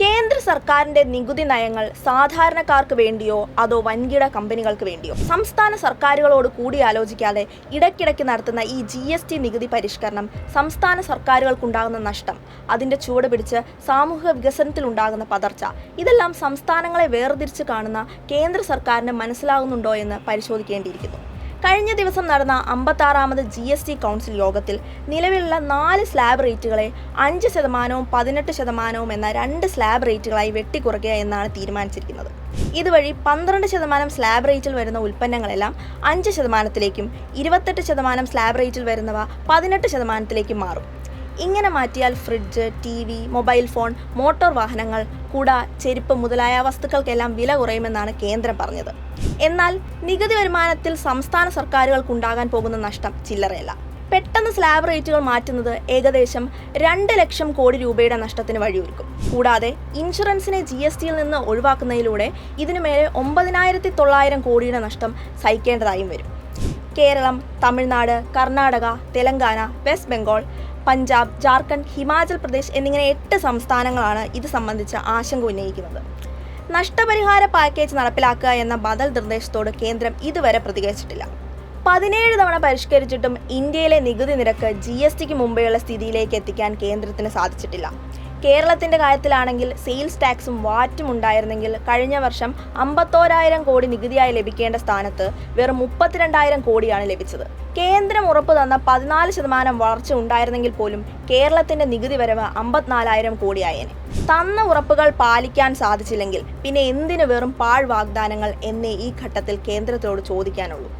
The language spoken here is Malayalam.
കേന്ദ്ര സർക്കാരിന്റെ നികുതി നയങ്ങൾ സാധാരണക്കാർക്ക് വേണ്ടിയോ അതോ വൻകിട കമ്പനികൾക്ക് വേണ്ടിയോ? സംസ്ഥാന സർക്കാരുകളോട് കൂടി ആലോചിക്കാതെ ഇടയ്ക്കിടയ്ക്ക് നടത്തുന്ന ഈ ജി എസ് ടി നികുതി പരിഷ്കരണം സംസ്ഥാന സർക്കാരുകൾക്കുണ്ടാകുന്ന നഷ്ടം അതിന്റെ ചുവട് പിടിച്ച് സാമൂഹിക വികസനത്തിലുണ്ടാകുന്ന പതർച്ച ഇതെല്ലാം സംസ്ഥാനങ്ങളെ വേർതിരിച്ച് കാണുന്ന കേന്ദ്ര സർക്കാരിന് മനസ്സിലാകുന്നുണ്ടോ എന്ന് പരിശോധിക്കേണ്ടിയിരിക്കുന്നു. കഴിഞ്ഞ ദിവസം നടന്ന അമ്പത്താറാമത് ജി എസ് ടി കൗൺസിൽ യോഗത്തിൽ നിലവിലുള്ള നാല് സ്ലാബ് റേറ്റുകളെ അഞ്ച് ശതമാനവും പതിനെട്ട് ശതമാനവും എന്ന രണ്ട് സ്ലാബ് റേറ്റുകളായി വെട്ടിക്കുറയ്ക്കുക എന്നാണ് തീരുമാനിച്ചിരിക്കുന്നത്. ഇതുവഴി പന്ത്രണ്ട് ശതമാനം സ്ലാബ് റേറ്റിൽ വരുന്ന ഉൽപ്പന്നങ്ങളെല്ലാം അഞ്ച് ശതമാനത്തിലേക്കും ഇരുപത്തെട്ട് ശതമാനം സ്ലാബ് റേറ്റിൽ വരുന്നവ പതിനെട്ട് ശതമാനത്തിലേക്കും മാറും. ഇങ്ങനെ മാറ്റിയാൽ fridge T V mobile phone motor വാഹനങ്ങൾ കുട ചെരുപ്പ് മുതലായ വസ്തുക്കൾക്കെല്ലാം വില കുറയുമെന്നാണ് കേന്ദ്രം പറഞ്ഞത്. എന്നാൽ നികുതി വരുമാനത്തിൽ സംസ്ഥാന സർക്കാരുകൾക്കുണ്ടാകാൻ പോകുന്ന നഷ്ടം ചില്ലറയല്ല. പെട്ടെന്ന് സ്ലാബ് റേറ്റുകൾ മാറ്റുന്നത് ഏകദേശം രണ്ട് ലക്ഷം കോടി രൂപയുടെ നഷ്ടത്തിന് വഴിയൊരുക്കും. കൂടാതെ ഇൻഷുറൻസിനെ ജി എസ് ടിയിൽ നിന്ന് ഒഴിവാക്കുന്നതിലൂടെ ഇതിനു മേലെ ഒമ്പതിനായിരത്തി തൊള്ളായിരം കോടിയുടെ നഷ്ടം സഹിക്കേണ്ടതായും വരും. കേരളം തമിഴ്നാട് കർണാടക തെലങ്കാന വെസ്റ്റ് ബംഗാൾ പഞ്ചാബ് ജാർഖണ്ഡ് ഹിമാചൽ പ്രദേശ് എന്നിങ്ങനെ എട്ട് സംസ്ഥാനങ്ങളാണ് ഇത് സംബന്ധിച്ച് ആശങ്ക ഉന്നയിക്കുന്നത്. നഷ്ടപരിഹാര പാക്കേജ് നടപ്പിലാക്കുക എന്ന ബദൽ നിർദ്ദേശത്തോട് കേന്ദ്രം ഇതുവരെ പ്രതികരിച്ചിട്ടില്ല. പതിനേഴ് തവണ പരിഷ്കരിച്ചിട്ടും ഇന്ത്യയിലെ നികുതി നിരക്ക് ജി എസ് ടിക്ക് മുമ്പെയുള്ള സ്ഥിതിയിലേക്ക് എത്തിക്കാൻ കേന്ദ്രത്തിന് സാധിച്ചിട്ടില്ല. കേരളത്തിന്റെ കാര്യത്തിലാണെങ്കിൽ സെയിൽസ് ടാക്സും വാറ്റും ഉണ്ടായിരുന്നെങ്കിൽ കഴിഞ്ഞ വർഷം അമ്പത്തോരായിരം കോടി നികുതിയായി ലഭിക്കേണ്ട സ്ഥാനത്ത് വെറും മുപ്പത്തിരണ്ടായിരം കോടിയാണ് ലഭിച്ചത്. കേന്ദ്രം ഉറപ്പ് തന്ന പതിനാല് ശതമാനം വളർച്ച ഉണ്ടായിരുന്നെങ്കിൽ പോലും കേരളത്തിന്റെ നികുതി വരവ് അമ്പത്തിനാലായിരം കോടിയായേനെ. തന്ന ഉറപ്പുകൾ പാലിക്കാൻ സാധിച്ചില്ലെങ്കിൽ പിന്നെ എന്തിനു വെറും പാഴ് വാഗ്ദാനങ്ങൾ എന്നേ ഈ ഘട്ടത്തിൽ കേന്ദ്രത്തോട് ചോദിക്കാനുള്ളൂ.